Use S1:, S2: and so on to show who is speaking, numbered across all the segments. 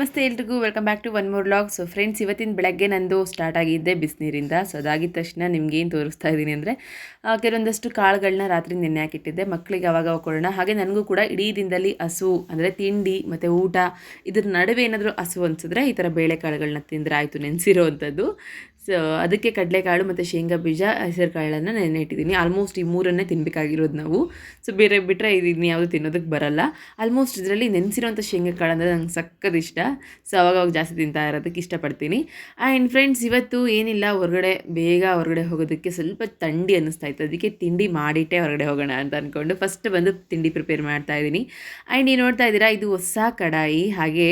S1: ನಮಸ್ತೆ ಎಲ್ರಿಗೂ. Welcome back to one more vlog so friends, ಇವತ್ತಿನ ಬೆಳಗ್ಗೆ ನಂದು ಸ್ಟಾರ್ಟ್ ಆಗಿದ್ದೆ ಬಿಸಿನೀರಿಂದ. ಸೊ ಅದಾಗಿದ್ದ ತಕ್ಷಣ ನಿಮ್ಗೆ ಏನು ತೋರಿಸ್ತಾ ಇದ್ದೀನಿ ಅಂದರೆ ಕೆಲವೊಂದಷ್ಟು ಕಾಳುಗಳನ್ನ ರಾತ್ರಿ ನೆನೆ ಹಾಕಿಟ್ಟಿದ್ದೆ. ಮಕ್ಕಳಿಗೆ ಅವಾಗ ಅವಾಗ ಕೊಡೋಣ. ಹಾಗೆ ನನಗೂ ಕೂಡ ಇಡೀ ದಿನದಲ್ಲಿ ಹಸು, ಅಂದರೆ ತಿಂಡಿ ಮತ್ತು ಊಟ ಇದ್ರ ನಡುವೆ ಏನಾದರೂ ಹಸು ಅನಿಸಿದ್ರೆ ಈ ಥರ ಬೇಳೆಕಾಳುಗಳನ್ನ ತಿಂದರೆ ಆಯಿತು ನೆನೆಸಿರೋ ಅಂಥದ್ದು ಸೊ ಅದಕ್ಕೆ ಕಡಲೆಕಾಳು ಮತ್ತು ಶೇಂಗಾ ಬೀಜ ಹೆಸರು ಕಾಳನ್ನು ನೆನೆ ಇಟ್ಟಿದ್ದೀನಿ. ಆಲ್ಮೋಸ್ಟ್ ಈ ಮೂರನ್ನೇ ತಿನ್ನಬೇಕಾಗಿರೋದು ನಾವು. ಸೊ ಬೇರೆ ಬಿಟ್ಟರೆ ಇದು ಯಾವುದು ತಿನ್ನೋದಕ್ಕೆ ಬರಲ್ಲ. ಆಲ್ಮೋಸ್ಟ್ ಇದರಲ್ಲಿ ನೆನೆಸಿರೋಂಥ ಶೇಂಗಾ ಕಾಳು ಅಂದರೆ ನಂಗೆ ಸಕ್ಕದ ಇಷ್ಟ. ಸೊ ಅವಾಗವಾಗ ಅವಾಗ ಜಾಸ್ತಿ ತಿಂತಾ ಇರೋದಕ್ಕೆ ಇಷ್ಟಪಡ್ತೀನಿ. ಆ್ಯಂಡ್ ಫ್ರೆಂಡ್ಸ್ ಇವತ್ತು ಏನಿಲ್ಲ, ಹೊರಗಡೆ ಬೇಗ ಹೊರಗಡೆ ಹೋಗೋದಕ್ಕೆ ಸ್ವಲ್ಪ ಥಂಡಿ ಅನ್ನಿಸ್ತಾ ಇತ್ತು. ಅದಕ್ಕೆ ತಿಂಡಿ ಮಾಡಿಟ್ಟೇ ಹೊರಗಡೆ ಹೋಗೋಣ ಅಂತ ಅಂದ್ಕೊಂಡು ಫಸ್ಟ್ ಬಂದು ತಿಂಡಿ ಪ್ರಿಪೇರ್ ಮಾಡ್ತಾ ಇದ್ದೀನಿ. ಆ್ಯಂಡ್ ನೀವು ನೋಡ್ತಾ ಇದ್ದೀರಾ, ಇದು ಹೊಸ ಕಡಾಯಿ. ಹಾಗೆ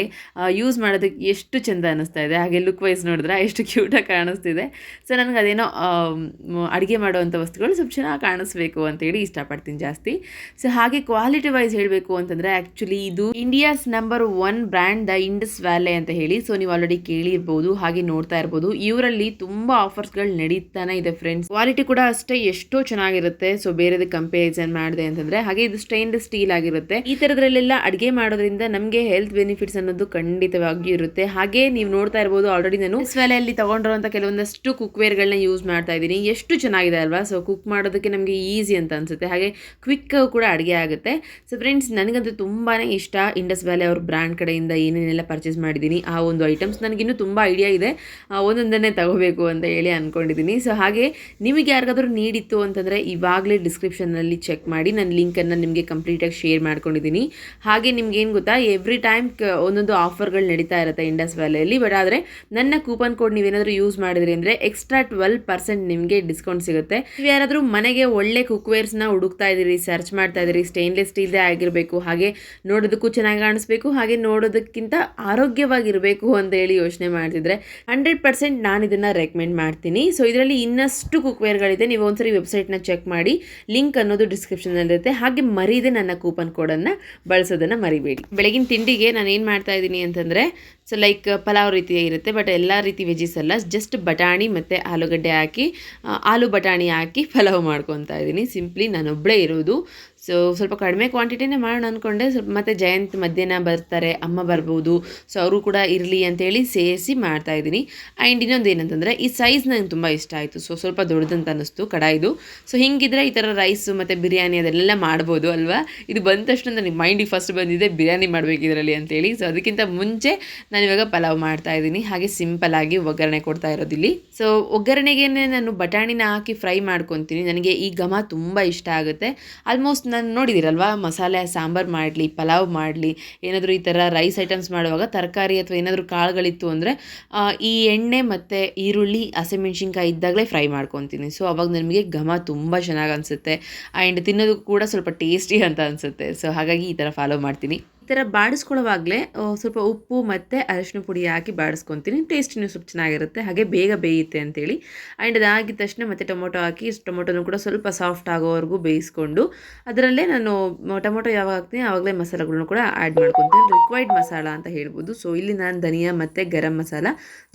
S1: ಯೂಸ್ ಮಾಡೋದಕ್ಕೆ ಎಷ್ಟು ಚೆಂದ ಅನ್ನಿಸ್ತಾ ಇದೆ. ಹಾಗೆ ಲುಕ್ ವೈಸ್ ನೋಡಿದ್ರೆ ಎಷ್ಟು ಕ್ಯೂಟಾಗಿ ಕಾಣಿಸ್ತಿದೆ ಸೊ ನನಗೆ ಅದೇನೋ ಅಡುಗೆ ಮಾಡುವಂಥ ವಸ್ತುಗಳು ಸ್ವಲ್ಪ ಚೆನ್ನಾಗಿ ಕಾಣಿಸ್ಬೇಕು ಅಂತೇಳಿ ಇಷ್ಟಪಡ್ತೀನಿ ಜಾಸ್ತಿ. ಸೊ ಹಾಗೆ ಕ್ವಾಲಿಟಿ ವೈಸ್ ಹೇಳಬೇಕು ಅಂತಂದರೆ ಆ್ಯಕ್ಚುಲಿ ಇದು India's number one brand the Indus valley ಅಂತ ಹೇಳಿ. ಸೊ ನೀವು ಆಲ್ರೆಡಿ ಕೇಳಿರ್ಬೋದು, ಹಾಗೆ ನೋಡ್ತಾ ಇರ್ಬೋದು. ಇವರಲ್ಲಿ ತುಂಬ ಆಫರ್ಸ್ಗಳು ನಡೀತಾನೆ ಇದೆ ಫ್ರೆಂಡ್ಸ್ ಕ್ವಾಲಿಟಿ ಕೂಡ ಅಷ್ಟೇ ಎಷ್ಟೋ ಚೆನ್ನಾಗಿರುತ್ತೆ. ಸೊ ಬೇರೆದಕ್ಕೆ ಕಂಪೇರಿಸನ್ ಮಾಡಿದೆ ಅಂತಂದರೆ, ಹಾಗೆ ಇದು ಸ್ಟೈನ್ಲೆಸ್ ಸ್ಟೀಲ್ ಆಗಿರುತ್ತೆ. ಈ ಥರದ್ರಲ್ಲೆಲ್ಲ ಅಡುಗೆ ಮಾಡೋದ್ರಿಂದ ನಮಗೆ ಹೆಲ್ತ್ ಬೆನಿಫಿಟ್ಸ್ ಅನ್ನೋದು ಖಂಡಿತವಾಗಿಯೂ ಇರುತ್ತೆ. ಹಾಗೆ ನೀವು ನೋಡ್ತಾ ಇರ್ಬೋದು ಆಲ್ರೆಡಿ ನಾನು ವ್ಯಾಲೆಯಲ್ಲಿ ತಗೊಂಡಿರುವಂಥ ಕೆಲವೊಂದಷ್ಟು ಕುಕ್ವೇರ್ಗಳನ್ನ ಯೂಸ್ ಮಾಡ್ತಾ ಇದ್ದೀನಿ. ಎಷ್ಟು ಚೆನ್ನಾಗಿದೆ ಅಲ್ವಾ? ಸೊ ಕುಕ್ ಮಾಡೋದಕ್ಕೆ ನಮಗೆ ಈಸಿ ಅಂತ ಅನಿಸುತ್ತೆ. ಹಾಗೆ ಕ್ವಿಕ್ ಕೂಡ ಅಡುಗೆ ಆಗುತ್ತೆ. ಸೊ ಫ್ರೆಂಡ್ಸ್ ನನಗಂತೂ ತುಂಬಾ ಇಷ್ಟ ಇಂಡಸ್ ವ್ಯಾಲಿ ಅವ್ರ ಬ್ರ್ಯಾಂಡ್ ಕಡೆಯಿಂದ ಏನೇನೆಲ್ಲ ಪರ್ಚೇಸ್ ಮಾಡಿದ್ದೀನಿ. ಆ ಒಂದು ಐಟಮ್ಸ್ ನನಗಿನ್ನೂ ತುಂಬ ಐಡಿಯಾ ಇದೆ. ಒಂದೊಂದನ್ನೇ ತಗೋಬೇಕು ಅಂತ ಹೇಳಿ ಅಂದ್ಕೊಂಡಿದ್ದೀನಿ ಸೊ ಹಾಗೆ ನಿಮಗೆ ಯಾರಿಗಾದ್ರೂ ನೀಡಿತ್ತು ಅಂತಂದರೆ ಇವಾಗಲೇ ಡಿಸ್ಕ್ರಿಪ್ಷನಲ್ಲಿ ಚೆಕ್ ಮಾಡಿ. ನಾನು ಲಿಂಕನ್ನು ನಿಮಗೆ ಕಂಪ್ಲೀಟಾಗಿ ಶೇರ್ ಮಾಡ್ಕೊಂಡಿದ್ದೀನಿ. ಹಾಗೆ ನಿಮ್ಗೆ ಏನು ಗೊತ್ತಾ? ಎವ್ರಿ ಟೈಮ್ ಒಂದೊಂದು ಆಫರ್ಗಳು ನಡೀತಾ ಇರುತ್ತೆ ಇಂಡಸ್ ವ್ಯಾಲಿಯಲ್ಲಿ ಬಟ್ ಆದರೆ ನನ್ನ ಕೂಪನ್ ಕೋಡ್ ನೀವೇನಾದರೂ ಯೂಸ್ ಮಾಡಿದ್ರಿ ಅಂದರೆ ಎಕ್ಸ್ಟ್ರಾ ಟ್ವೆಲ್ ಪರ್ಸೆಂಟ್ ನಿಮಗೆ ಡಿಸ್ಕೌಂಟ್ ಸಿಗುತ್ತೆ. ನೀವು ಯಾರಾದರೂ ಮನೆಗೆ ಒಳ್ಳೆ ಕುಕ್ವೇರ್ಸ್ನ ಹುಡುಕ್ತಾ ಇದ್ದೀರಿ ಸರ್ಚ್ ಮಾಡ್ತಾ ಇದ್ದೀರಿ ಸ್ಟೈನ್ಲೆಸ್ ಸ್ಟೀಲ್ದೇ ಆಗಿರಬೇಕು, ಹಾಗೆ ನೋಡೋದಕ್ಕೂ ಚೆನ್ನಾಗಿ ಕಾಣಿಸ್ಬೇಕು, ಹಾಗೆ ನೋಡೋದಕ್ಕಿಂತ ಆರೋಗ್ಯವಾಗಿರಬೇಕು ಅಂತ ಹೇಳಿ ಯೋಚನೆ ಮಾಡ್ತಿದ್ರೆ ಹಂಡ್ರೆಡ್ ಪರ್ಸೆಂಟ್ ನಾನು ಇದನ್ನು ರೆಕಮೆಂಡ್ ಮಾಡ್ತೀನಿ. ಸೊ ಇದರಲ್ಲಿ ಇನ್ನಷ್ಟು ಕುಕ್ವೇರ್ಗಳಿದೆ ನೀವು ಒಂದ್ಸರಿ ವೆಬ್ಸೈಟ್ನ ಚೆಕ್ ಮಾಡಿ ಲಿಂಕ್ ಅನ್ನೋದು ಡಿಸ್ಕ್ರಿಪ್ಷನಲ್ಲಿರುತ್ತೆ ಹಾಗೆ ಮರೀದೆ ನನ್ನ ಕೂಪನ್ ಕೋಡನ್ನು ಬಳಸೋದನ್ನು ಮರಿಬೇಡಿ. ಬೆಳಗಿನ ತಿಂಡಿಗೆ ನಾನು ಏನು ಮಾಡ್ತಾ ಇದ್ದೀನಿ ಅಂತಂದರೆ ಸೊ ಲೈಕ್ ಪಲಾವ್ ರೀತಿ ಇರುತ್ತೆ ಬಟ್ ಎಲ್ಲ ರೀತಿ ವೆಜಿಸ್ ಅಲ್ಲ ಜಸ್ಟ್ ಬಟಾಣಿ ಮತ್ತು ಆಲೂಗಡ್ಡೆ ಹಾಕಿ ಆಲೂ ಬಟಾಣಿ ಹಾಕಿ ಪಲಾವ್ ಮಾಡ್ಕೊತಾ ಇದ್ದೀನಿ ಸಿಂಪ್ಲಿ ನಾನೊಬ್ಬಳೇ ಇರೋದು ಸೊ ಸ್ವಲ್ಪ ಕಡಿಮೆ ಕ್ವಾಂಟಿಟಿನೇ ಮಾಡೋಣ ಅಂದ್ಕೊಂಡೆ ಸ್ವಲ್ಪ ಮತ್ತು ಜಯಂತ್ ಮಧ್ಯಾಹ್ನ ಬರ್ತಾರೆ, ಅಮ್ಮ ಬರ್ಬೋದು. ಸೊ ಅವರು ಕೂಡ ಇರಲಿ ಅಂತೇಳಿ ಸೇರಿಸಿ ಮಾಡ್ತಾ ಇದ್ದೀನಿ. ಆ್ಯಂಡ್ ಇನ್ನೊಂದು ಏನಂತಂದರೆ, ಈ ಸೈಜ್ ನಂಗೆ ತುಂಬ ಇಷ್ಟ ಆಯಿತು. ಸೊ ಸ್ವಲ್ಪ ದೊಡ್ಡದಂತ ಅನ್ನಿಸ್ತು, ಕಡಾಯಿದು. ಸೊ ಹಿಂಗಿದ್ರೆ ಈ ಥರ ರೈಸು ಮತ್ತು ಬಿರಿಯಾನಿ ಅದೆಲ್ಲ ಮಾಡ್ಬೋದು ಅಲ್ವಾ? ಇದು ಬಂದ ತಕ್ಷಣ ನನಗೆ ಮೈಂಡಿಗೆ ಫಸ್ಟ್ ಬಂದಿದೆ, ಬಿರಿಯಾನಿ ಮಾಡಬೇಕು ಇದರಲ್ಲಿ ಅಂತೇಳಿ. ಸೊ ಅದಕ್ಕಿಂತ ಮುಂಚೆ ನಾನು ಇವಾಗ ಪಲಾವ್ ಮಾಡ್ತಾ ಇದ್ದೀನಿ. ಹಾಗೆ ಸಿಂಪಲ್ ಆಗಿ ಒಗ್ಗರಣೆ ಕೊಡ್ತಾ ಇರೋದಿಲ್ಲಿ. ಸೊ ಒಗ್ಗರಣೆಗೆ ನಾನು ಬಟಾಣಿನ ಹಾಕಿ ಫ್ರೈ ಮಾಡ್ಕೊತೀನಿ. ನನಗೆ ಈ ಘಮ ತುಂಬ ಇಷ್ಟ ಆಗುತ್ತೆ. ಆಲ್ಮೋಸ್ಟ್ ನಾನು ನೋಡಿದ್ದೀರಲ್ವಾ ಮಸಾಲೆ, ಸಾಂಬಾರು ಮಾಡಲಿ, ಪಲಾವ್ ಮಾಡಲಿ, ಏನಾದರೂ ಈ ಥರ ರೈಸ್ ಐಟಮ್ಸ್ ಮಾಡುವಾಗ ತರಕಾರಿ ಅಥವಾ ಏನಾದರೂ ಕಾಳುಗಳಿತ್ತು ಅಂದರೆ ಈ ಎಣ್ಣೆ ಮತ್ತು ಈರುಳ್ಳಿ ಹಸಿಮೆಣ್ಸಿನ್ಕಾಯಿ ಇದ್ದಾಗಲೇ ಫ್ರೈ ಮಾಡ್ಕೊತೀನಿ. ಸೊ ಅವಾಗ ನಿಮಗೆ ಘಮ ತುಂಬ ಚೆನ್ನಾಗಿ ಅನಿಸುತ್ತೆ. ಆ್ಯಂಡ್ ತಿನ್ನೋದು ಕೂಡ ಸ್ವಲ್ಪ ಟೇಸ್ಟಿ ಅಂತ ಅನಿಸುತ್ತೆ. ಸೊ ಹಾಗಾಗಿ ಈ ಥರ ಫಾಲೋ ಮಾಡ್ತೀನಿ. ಥರ ಬಾಡಿಸ್ಕೊಳ್ಳೋವಾಗಲೇ ಸ್ವಲ್ಪ ಉಪ್ಪು ಮತ್ತು ಅರಿಶಿನ ಪುಡಿ ಹಾಕಿ ಬಾಡಿಸ್ಕೊತೀನಿ. ಟೇಸ್ಟಿನೂ ಸ್ವಲ್ಪ ಚೆನ್ನಾಗಿರುತ್ತೆ. ಹಾಗೆ ಬೇಗ ಬೇಯುತ್ತೆ ಅಂತೇಳಿ. ಆ್ಯಂಡ್ ಅದಾಗಿದ ತಕ್ಷಣ ಮತ್ತೆ ಟೊಮೊಟೊ ಹಾಕಿ, ಟೊಮೊಟೊನೂ ಕೂಡ ಸ್ವಲ್ಪ ಸಾಫ್ಟ್ ಆಗೋವರೆಗೂ ಬೇಯಿಸ್ಕೊಂಡು, ಅದರಲ್ಲೇ ನಾನು ಟೊಮೊಟೊ ಯಾವಾಗ ಹಾಕ್ತೀನಿ, ಆವಾಗಲೇ ಮಸಾಲೆಗಳನ್ನು ಕೂಡ ಆ್ಯಡ್ ಮಾಡ್ಕೊತೀನಿ. ರಿಕ್ವೈರ್ಡ್ ಮಸಾಲ ಅಂತ ಹೇಳ್ಬೋದು. ಸೊ ಇಲ್ಲಿ ನಾನು ಧನಿಯಾ ಮತ್ತು ಗರಂ ಮಸಾಲ,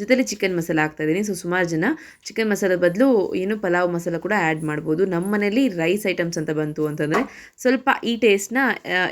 S1: ಜೊತೆಲಿ ಚಿಕನ್ ಮಸಾಲ ಹಾಕ್ತಾಯಿದ್ದೀನಿ ಸೊ ಸುಮಾರು ಜನ ಚಿಕನ್ ಮಸಾಲ ಬದಲು ಏನು ಪಲಾವ್ ಮಸಾಲ ಕೂಡ ಆ್ಯಡ್ ಮಾಡ್ಬೋದು. ನಮ್ಮ ಮನೇಲಿ ರೈಸ್ ಐಟಮ್ಸ್ ಅಂತ ಬಂತು ಅಂತಂದರೆ, ಸ್ವಲ್ಪ ಈ ಟೇಸ್ಟ್ನ